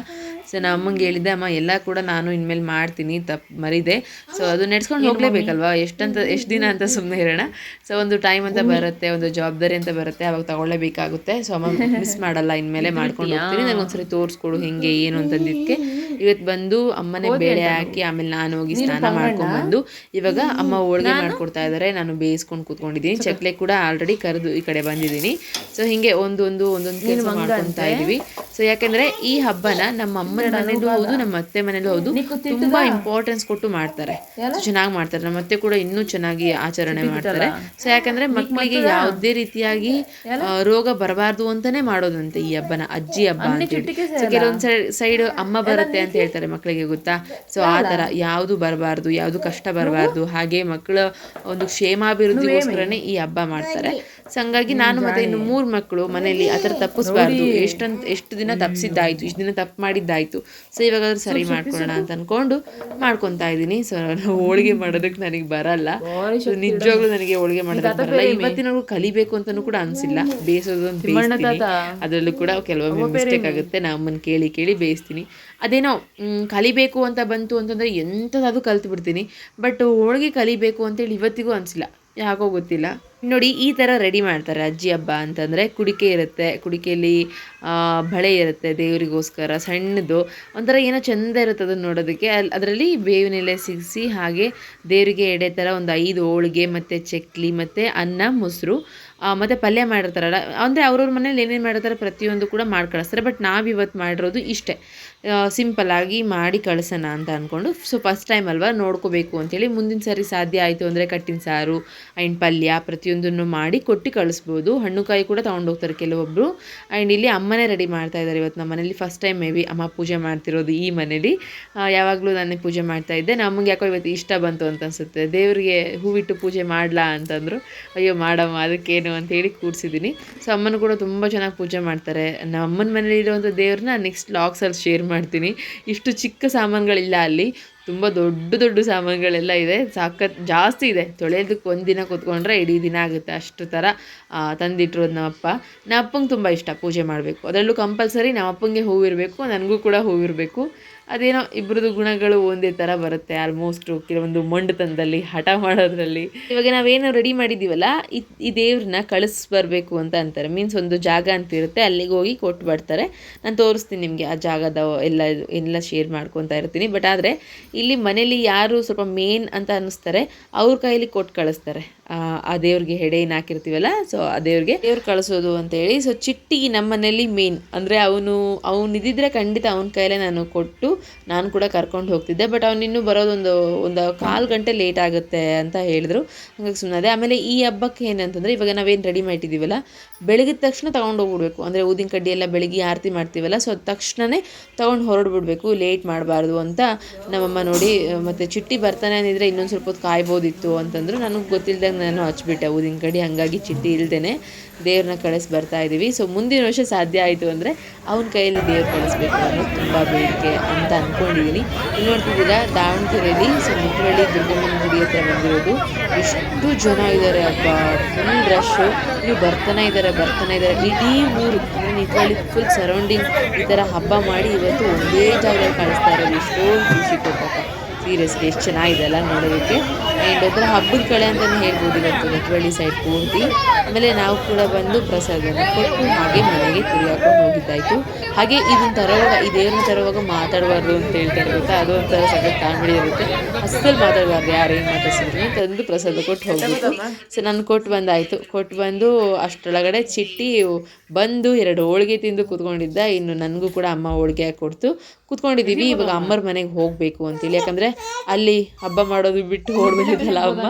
S1: ಸೊ ನಮ್ಮ ಅಮ್ಮಂಗೆ ಹೇಳಿದ್ದೆ ಅಮ್ಮ ಎಲ್ಲ ಕೂಡ ನಾನು ಇನ್ಮೇಲೆ ಮಾಡ್ತೀನಿ. ತಪ್ಪು ಮರಿದೆ. ಸೊ ಅದು ನೆಡ್ಸ್ಕೊಂಡು ಹೋಗ್ಲೇಬೇಕಲ್ವಾ? ಎಷ್ಟಂತ ಎಷ್ಟು ದಿನ ಅಂತ ಸುಮ್ಮನೆ ಇರೋಣ. ಸೊ ಒಂದು ಟೈಮ್ ಅಂತ ಬರುತ್ತೆ ಒಂದು ಜವಾಬ್ದಾರಿ ಅಂತ ಬರುತ್ತೆ ಅವಾಗ ತಗೊಳ್ಳೇಬೇಕಾಗುತ್ತೆ. ಸೊ ಅಮ್ಮ ಮಿಸ್ ಮಾಡಲ್ಲ ಇನ್ಮೇಲೆ ಮಾಡ್ಕೊಂಡು ಹೋಗ್ತೀನಿ. ನಂಗೆ ಒಂದ್ಸರಿ ತೋರಿಸ್ಕೊಡು ಹೆಂಗೆ ಏನು ಅಂತಂದಿದ್ದಕ್ಕೆ ಇವತ್ತು ಬಂದು ಅಮ್ಮನೇ ಬೇಳೆ ಹಾಕಿ ಆಮೇಲೆ ನಾನು ಹೋಗಿ ಸ್ನಾನ ಮಾಡ್ಕೊಂಡು ಬಂದು ಇವಾಗ ಅಮ್ಮ ಹೋಳಿಗೆ ಮಾಡ್ಕೊಡ್ತಾ ಇದ್ದಾರೆ ನಾನು ಬೇಯಿಸ್ಕೊಂಡು ಕೂತ್ಕೊಂಡಿದ್ದೀನಿ. ಚಕ್ಲೆ ಕೂಡ ಆಲ್ರೆಡಿ ಕರೆದು ಈ ಕಡೆ ಬಂದಿದ್ದೀನಿ. ಸೊ ಹಿಂಗೆ ಒಂದೊಂದು ಒಂದು ಒಂದೊಂದು ಕೆಲಸ ಮಾಡ್ಕೊತಾ ಇದೀವಿ. ಸೊ ಯಾಕಂದ್ರೆ ಈ ಹಬ್ಬನ ನಮ್ಮ ಅಮ್ಮನ ಮನೇಲೂ ಹೌದು ನಮ್ಮ ಅತ್ತೆ ಮನೇಲೂ ಹೌದು. ತುಂಬಾ ಇಂಪಾರ್ಟೆನ್ಸ್ ಕೊಟ್ಟು ಮಾಡ್ತಾರೆ. ಚೆನ್ನಾಗಿ ಮಾಡ್ತಾರೆ. ನಮ್ಮ ಅತ್ತೆ ಕೂಡ ಇನ್ನೂ ಚೆನ್ನಾಗಿ ಆಚರಣೆ ಮಾಡ್ತಾರೆ ಸೊ ಯಾಕಂದ್ರೆ ಮಕ್ಕಳಿಗೆ ಯಾವುದೇ ರೀತಿಯಾಗಿ ರೋಗ ಬರಬಾರ್ದು ಅಂತಾನೆ ಮಾಡೋದಂತೆ ಈ ಹಬ್ಬನ ಅಜ್ಜಿ ಹಬ್ಬ ಕೆಲವೊಂದ್ ಸೈಡ್ ಅಮ್ಮ ಬರುತ್ತೆ ಅಂತ ಹೇಳ್ತಾರೆ ಮಕ್ಕಳಿಗೆ ಗೊತ್ತಾ? ಸೊ ಆ ತರ ಯಾವುದು ಬರಬಾರ್ದು ಯಾವುದು ಕಷ್ಟ ಬರಬಾರ್ದು ಹಾಗೆ ಮಕ್ಕಳ ಒಂದು ಕ್ಷೇಮಾಭಿವೃದ್ಧಿಗೋಸ್ಕರನೇ ಈ ಹಬ್ಬ ಮಾಡ್ತಾರೆ. ಸೊ ಹಂಗಾಗಿ ನಾನು ಮತ್ತೆ ಇನ್ನು ಮೂರು ಮಕ್ಕಳು ಮನೆಯಲ್ಲಿ ಆ ಥರ ತಪ್ಪಿಸ್ಬಾರ್ದು. ಎಷ್ಟಂತ ಎಷ್ಟು ದಿನ ತಪ್ಪಿಸಿದ್ದಾಯ್ತು ಇಷ್ಟು ದಿನ ತಪ್ಪು ಮಾಡಿದ್ದಾಯ್ತು. ಸೊ ಇವಾಗ ಅದ್ರ ಸರಿ ಮಾಡ್ಕೊಳ್ಳೋಣ ಅಂತ ಅನ್ಕೊಂಡು ಮಾಡ್ಕೊತಾ ಇದ್ದೀನಿ. ಸೊ ಹೋಳಿಗೆ ಮಾಡೋದಕ್ಕೆ ನನಗೆ ಬರಲ್ಲ. ನಿಜವಾಗ್ಲೂ ನನಗೆ ಹೋಳಿಗೆ ಮಾಡೋದಕ್ಕೆ ಬರಲ್ಲ. ಇವತ್ತಿನವರೆಗೂ ಕಲಿಬೇಕು ಅಂತಾನೂ ಕೂಡ ಅನ್ಸಿಲ್ಲ. ಬೇಯಿಸೋದು ಅಂತ ಬೇಯಿಸ್ತೀನಿ. ಅದರಲ್ಲೂ ಕೂಡ ಕೆಲವೊಮ್ಮೆ ಮಿಸ್ಟೇಕ್ ಆಗುತ್ತೆ. ನಾ ಅಮ್ಮನ ಕೇಳಿ ಕೇಳಿ ಬೇಯಿಸ್ತೀನಿ. ಅದೇನೋ ಕಲಿಬೇಕು ಅಂತ ಬಂತು ಅಂತಂದರೆ ಅದು ಕಲ್ತು ಬಿಡ್ತೀನಿ ಬಟ್ ಹೋಳಿಗೆ ಕಲಿಬೇಕು ಅಂತೇಳಿ ಇವತ್ತಿಗೂ ಅನಿಸಿಲ್ಲ. ಯಾಕೋ ಗೊತ್ತಿಲ್ಲ. ನೋಡಿ, ಈ ಥರ ರೆಡಿ ಮಾಡ್ತಾರೆ ಅಜ್ಜಿ ಹಬ್ಬ ಅಂತಂದರೆ ಕುಡಿಕೆ ಇರುತ್ತೆ. ಕುಡಿಕೆಯಲ್ಲಿ ಬಳೆ ಇರುತ್ತೆ ದೇವರಿಗೋಸ್ಕರ, ಸಣ್ಣದು. ಒಂಥರ ಏನೋ ಚೆಂದ ಇರುತ್ತೆ ಅದನ್ನು ನೋಡೋದಕ್ಕೆ. ಅಲ್ಲಿ ಅದರಲ್ಲಿ ಬೇವಿನ ಎಲೆ ಸಿಗಿಸಿ, ಹಾಗೆ ದೇವರಿಗೆ ಎಡೆ ಥರ ಒಂದು ಐದು ಹೋಳಿಗೆ, ಮತ್ತು ಚಕ್ಲಿ, ಮತ್ತು ಅನ್ನ, ಮೊಸರು ಮತ್ತು ಪಲ್ಯ ಮಾಡಿರ್ತಾರಲ್ಲ, ಅಂದರೆ ಅವ್ರವ್ರ ಮನೇಲಿ ಏನೇನು ಮಾಡಿರ್ತಾರೆ ಪ್ರತಿಯೊಂದು ಕೂಡ ಮಾಡಿ ಬಟ್ ನಾವು ಇವತ್ತು ಮಾಡಿರೋದು ಇಷ್ಟೇ. ಸಿಂಪಲ್ಲಾಗಿ ಮಾಡಿ ಕಳಿಸೋಣ ಅಂತ ಅಂದ್ಕೊಂಡು ಸೊ ಫಸ್ಟ್ ಟೈಮ್ ಅಲ್ವಾ ನೋಡ್ಕೋಬೇಕು ಅಂತೇಳಿ ಮುಂದಿನ ಸಾರಿ ಸಾಧ್ಯ ಆಯಿತು ಅಂದರೆ ಕಟ್ಟಿನ ಸಾರು, ಆ್ಯಂಡ್ ಪಲ್ಯ ಪ್ರತಿಯೊಂದನ್ನು ಮಾಡಿ ಕೊಟ್ಟು ಕಳಿಸ್ಬೋದು. ಹಣ್ಣುಕಾಯಿ ಕೂಡ ತೊಗೊಂಡೋಗ್ತಾರೆ ಕೆಲವೊಬ್ಬರು ಆ್ಯಂಡ್ ಇಲ್ಲಿ ಅಮ್ಮನೇ ರೆಡಿ ಮಾಡ್ತಾ ಇದ್ದಾರೆ ಇವತ್ತು ನಮ್ಮ ಮನೇಲಿ. ಫಸ್ಟ್ ಟೈಮ್ ಮೇ ಬಿ ಅಮ್ಮ ಪೂಜೆ ಮಾಡ್ತಿರೋದು ಈ ಮನೇಲಿ. ಯಾವಾಗಲೂ ನಾನೇ ಪೂಜೆ ಮಾಡ್ತಾ ಇದ್ದೆ. ನಮಗೆ ಯಾಕೋ ಇವತ್ತು ಇಷ್ಟ ಬಂತು ಅಂತ ಅನಿಸುತ್ತೆ. ದೇವರಿಗೆ ಹೂವಿಟ್ಟು ಪೂಜೆ ಮಾಡಲಾ ಅಂತಂದರು, ಅಯ್ಯೋ ಮಾಡಮ್ಮ, ಅದಕ್ಕೇನು? ಅಂತೇಳಿ ಕೂರಿಸಿದ್ದೀನಿ. ಸೊ ಅಮ್ಮನ ಕೂಡ ತುಂಬ ಚೆನ್ನಾಗಿ ಪೂಜೆ ಮಾಡ್ತಾರೆ. ನಮ್ಮ ಅಮ್ಮನ ಮನೇಲಿ ಇರುವಂಥ ದೇವ್ರನ್ನ ನೆಕ್ಸ್ಟ್ ಲಾಕ್ಸಲ್ಲಿ ಶೇರ್ ಮಾಡ್ತೀನಿ. ಇಷ್ಟು ಚಿಕ್ಕ ಸಾಮಾನುಗಳಿಲ್ಲ ಅಲ್ಲಿ. ತುಂಬ ದೊಡ್ಡ ದೊಡ್ಡ ಸಾಮಾನುಗಳೆಲ್ಲ ಇದೆ. ಸಾಕತ್, ಜಾಸ್ತಿ ಇದೆ. ತೊಳೆಯೋದಕ್ಕೆ ಒಂದು ದಿನ ಕೂತ್ಕೊಂಡ್ರೆ ಇಡೀ ದಿನ ಆಗುತ್ತೆ ಅಷ್ಟು ಥರ ತಂದಿಟ್ಟಿರೋದು ನಮ್ಮಪ್ಪ. ನಮ್ಮ ಅಪ್ಪಂಗೆ ತುಂಬ ಇಷ್ಟ. ಪೂಜೆ ಮಾಡಬೇಕು. ಅದರಲ್ಲೂ ಕಂಪಲ್ಸರಿ ನಮ್ಮ ಅಪ್ಪಂಗೆ ಹೂವಿರಬೇಕು. ನನಗೂ ಕೂಡ ಹೂವಿರಬೇಕು. ಅದೇನೋ ಇಬ್ಬರದು ಗುಣಗಳು ಒಂದೇ ಥರ ಬರುತ್ತೆ ಆಲ್ಮೋಸ್ಟು ಕೆಲವೊಂದು ಮೊಂಡತನದಲ್ಲಿ, ಹಠ ಮಾಡೋದ್ರಲ್ಲಿ. ಇವಾಗ ನಾವೇನು ರೆಡಿ ಮಾಡಿದ್ದೀವಲ್ಲ ಈ ದೇವ್ರನ್ನ ಕಳಿಸ್ ಬರಬೇಕು ಅಂತ ಅಂತಾರೆ. ಮೀನ್ಸ್ ಒಂದು ಜಾಗ ಅಂತ ಇರುತ್ತೆ, ಅಲ್ಲಿಗೆ ಹೋಗಿ ಕೊಟ್ಟು ಬರ್ತಾರೆ. ನಾನು ತೋರಿಸ್ತೀನಿ ನಿಮಗೆ ಆ ಜಾಗದ ಎಲ್ಲ ಎಲ್ಲ ಶೇರ್ ಮಾಡ್ಕೊತಾ ಇರ್ತೀನಿ. ಬಟ್ ಆದರೆ, ಇಲ್ಲಿ ಮನೇಲಿ ಯಾರು ಸ್ವಲ್ಪ ಮೇನ್ ಅಂತ ಅನ್ನಿಸ್ತಾರೆ, ಅವ್ರ ಕೈಲಿ ಕೊಟ್ಟು ಕಳಿಸ್ತಾರೆ. ಆ, ದೇವ್ರಿಗೆ ಹೆಡೆ ಏನು ಹಾಕಿರ್ತೀವಲ್ಲ ಸೊ ಆ ದೇವ್ರಿಗೆ ದೇವ್ರು ಕಳಿಸೋದು ಅಂತ ಹೇಳಿ ಸೊ ಚಿಟ್ಟಿ ನಮ್ಮ ಮನೇಲಿ ಮೇನ್ ಅಂದರೆ ಅವನು ಅವ್ನು ಇದ್ದಿದ್ರೆ ಖಂಡಿತ ಅವನ ಕೈಲೇ ನಾನು ಕೊಟ್ಟು ನಾನು ಕೂಡ ಕರ್ಕೊಂಡು ಹೋಗ್ತಿದ್ದೆ ಬಟ್ ಅವ್ನು ಇನ್ನೂ ಬರೋದೊಂದು ಒಂದು ಕಾಲು ಗಂಟೆ ಲೇಟ್ ಆಗುತ್ತೆ ಅಂತ ಹೇಳಿದ್ರು. ಹಂಗಾಗಿ ಸುಮ್ಮನೆ ಆಮೇಲೆ ಈ ಹಬ್ಬಕ್ಕೆ ಏನಂತಂದರೆ ಇವಾಗ ನಾವೇನು ರೆಡಿ ಮಾಡಿಟ್ಟಿದ್ದೀವಲ್ಲ ಬೆಳಗಿದ ತಕ್ಷಣ ತೊಗೊಂಡು ಹೋಗ್ಬಿಡ್ಬೇಕು. ಅಂದರೆ ಊದಿನ ಕಡ್ಡಿ ಎಲ್ಲ ಬೆಳಿಗ್ಗೆ ಆರತಿ ಮಾಡ್ತೀವಲ್ಲ ಸೊ ತಕ್ಷಣವೇ ತೊಗೊಂಡು ಹೊರಡ್ಬಿಡ್ಬೇಕು ಲೇಟ್ ಮಾಡಬಾರ್ದು ಅಂತ ನಮ್ಮಮ್ಮ ನೋಡಿ ಮತ್ತು ಚಿಟ್ಟಿ ಬರ್ತಾನೆ ಅಂದಿದ್ರೆ ಇನ್ನೊಂದು ಸ್ವಲ್ಪ ಹೊತ್ತು ಕಾಯ್ಬೋದಿತ್ತು ಅಂತಂದ್ರು. ನನಗೆ ಗೊತ್ತಿಲ್ದಂಗೆ ನಾನು ಹಚ್ಬಿಟ್ಟೆ. ಊದಿನ ಕಡಿ ಹಂಗಾಗಿ ಚಿಟ್ಟಿ ಇಲ್ದೇ ದೇವ್ರನ್ನ ಕಳಿಸಿ ಬರ್ತಾ ಇದ್ದೀವಿ ಸೊ ಮುಂದಿನ ವರ್ಷ ಸಾಧ್ಯ ಆಯಿತು ಅಂದರೆ ಅವನ ಕೈಯಲ್ಲಿ ದೇವ್ರು ಕಳಿಸ್ಬೇಕು ಅನ್ನೋದು ತುಂಬ ಬೇಡಿಕೆ ಅಂತ ಅಂದ್ಕೊಂಡಿದ್ದೀನಿ ಇಲ್ಲಿ ನೋಡ್ತಿದ್ದೀರಾ ದಾವಣಗೆರೆಯಲ್ಲಿ ಸೊ ಮುಟ್ಟಳ್ಳಿ ದುರ್ಗಮ್ಮನ ಗುಡಿ ಹತ್ರ ಬಂದಿರೋದು. ಎಷ್ಟು ಜನ ಇದ್ದಾರೆ ಅಪ್ಪ ಫುಲ್ ರಶ್ಶು ನೀವು ಬರ್ತಾನೆ ಇದ್ದಾರೆ ಬರ್ತಾನೆ ಇದ್ದಾರೆ ಇಡೀ ಊರು ನಿಟ್ವಳ್ಳಿ ಫುಲ್ ಸರೌಂಡಿಂಗ್ ಈ ಥರ ಹಬ್ಬ ಮಾಡಿ ಇವತ್ತು ಒಂದೇ ಜಾಗದಲ್ಲಿ ಕಳಿಸ್ತಾ ಇರೋದು. ಎಷ್ಟೋ ಖುಷಿ ಕೊಟ್ಟಪ್ಪ ಸೀರಿಯಸ್ಲಿ ಎಷ್ಟು ಚೆನ್ನಾಗಿದೆ ಅಲ್ಲ ನೋಡೋದಕ್ಕೆ. ಆ್ಯಂಡ್ ಅದರ ಹಬ್ಬದ ಕಳೆ ಅಂತಲೇ ಹೇಳ್ಬೋದು ಇವತ್ತು ಸೈಡ್ ಪೂರ್ತಿ. ಆಮೇಲೆ ನಾವು ಕೂಡ ಬಂದು ಪ್ರಸಾದವನ್ನು ಕೊಟ್ಟು ಹಾಗೆ ಮನೆಗೆ ತಿರುಗಾಕೊಂಡು ಹೋಗಿದ್ದಾಯಿತು. ಹಾಗೆ ಇದನ್ನು ತರೋವಾಗ, ಈ ದೇವ್ರನ್ನ ತರೋವಾಗ ಮಾತಾಡಬಾರ್ದು ಅಂತ ಹೇಳ್ತಾರೆ ಗೊತ್ತಾ ಅದು ಒಂಥರ ಸಖತ್ ಕಾಮಿಡಿ ಇರುತ್ತೆ. ಅಸ್ಸಲ್ಲಿ ಮಾತಾಡಬಾರ್ದು, ಯಾರು ಏನು ಮಾತಾಡ್ಸಿದ್ರು ತಂದು ಪ್ರಸಾದ ಕೊಟ್ಟು ಹೋಗ್ಬೇಕು ಸೊ ನಾನು ಕೊಟ್ಟು ಬಂದಾಯಿತು. ಕೊಟ್ಟು ಬಂದು ಅಷ್ಟರೊಳಗಡೆ ಚಿಟ್ಟಿ ಬಂದು ಎರಡು ಹೋಳಿಗೆ ತಿಂದು ಕೂತ್ಕೊಂಡಿದ್ದ. ಇನ್ನು ನನಗೂ ಕೂಡ ಅಮ್ಮ ಹೋಳಿಗೆ ಕೊಡ್ತು. ಕೂತ್ಕೊಂಡಿದ್ದೀವಿ, ಇವಾಗ ಅಮ್ಮರ ಮನೆಗೆ ಹೋಗಬೇಕು ಅಂತೇಳಿ. ಯಾಕಂದರೆ ಅಲ್ಲಿ ಹಬ್ಬ ಮಾಡೋದು ಬಿಟ್ಟು ಓಡ್ಬಿಟ್ಟಿದ್ದಲ್ಲ ಅಮ್ಮ.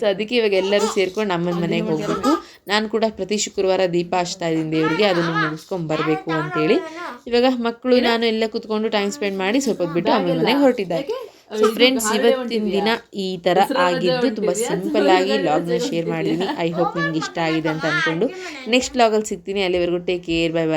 S1: ಸೊ ಅದಕ್ಕೆ ಇವಾಗ ಎಲ್ಲರೂ ಸೇರ್ಕೊಂಡು ಅಮ್ಮನ ಮನೆಗೆ ಹೋಗ್ಬೇಕು. ನಾನು ಕೂಡ ಪ್ರತಿ ಶುಕ್ರವಾರ ದೀಪ ಹಚ್ತಾ ಇದ್ದೀನಿ ದೇವರಿಗೆ ಅದನ್ನು ಮುಗಿಸ್ಕೊಂಡು ಬರಬೇಕು ಅಂತೇಳಿ. ಇವಾಗ ಮಕ್ಕಳು ನಾನು ಎಲ್ಲ ಕುತ್ಕೊಂಡು ಟೈಮ್ ಸ್ಪೆಂಡ್ ಮಾಡಿ ಸ್ವಲ್ಪ ಬಿಟ್ಟು ಅಮ್ಮನ ಮನೆಗೆ ಹೊರಟಿದ್ದಾರೆ. ಸೊ ಫ್ರೆಂಡ್ಸ್ ಇವತ್ತಿನ ದಿನ ಈ ಥರ ಆಗಿದ್ದು ತುಂಬ ಸಿಂಪಲ್ ಆಗಿ ಲಾಗ್ನ ಶೇರ್ ಮಾಡಿದ್ದೀನಿ ಐ ಹೋಪ್ ನಿಮ್ಗೆ ಇಷ್ಟ ಆಗಿದೆ ಅಂತ ಅಂದ್ಕೊಂಡು ನೆಕ್ಸ್ಟ್ ಲಾಗಲ್ಲಿ ಸಿಗ್ತೀನಿ. ಅಲ್ಲಿವರೆಗೂ ಟೇಕ್ ಕೇರ್ ಬೈ ಬೈ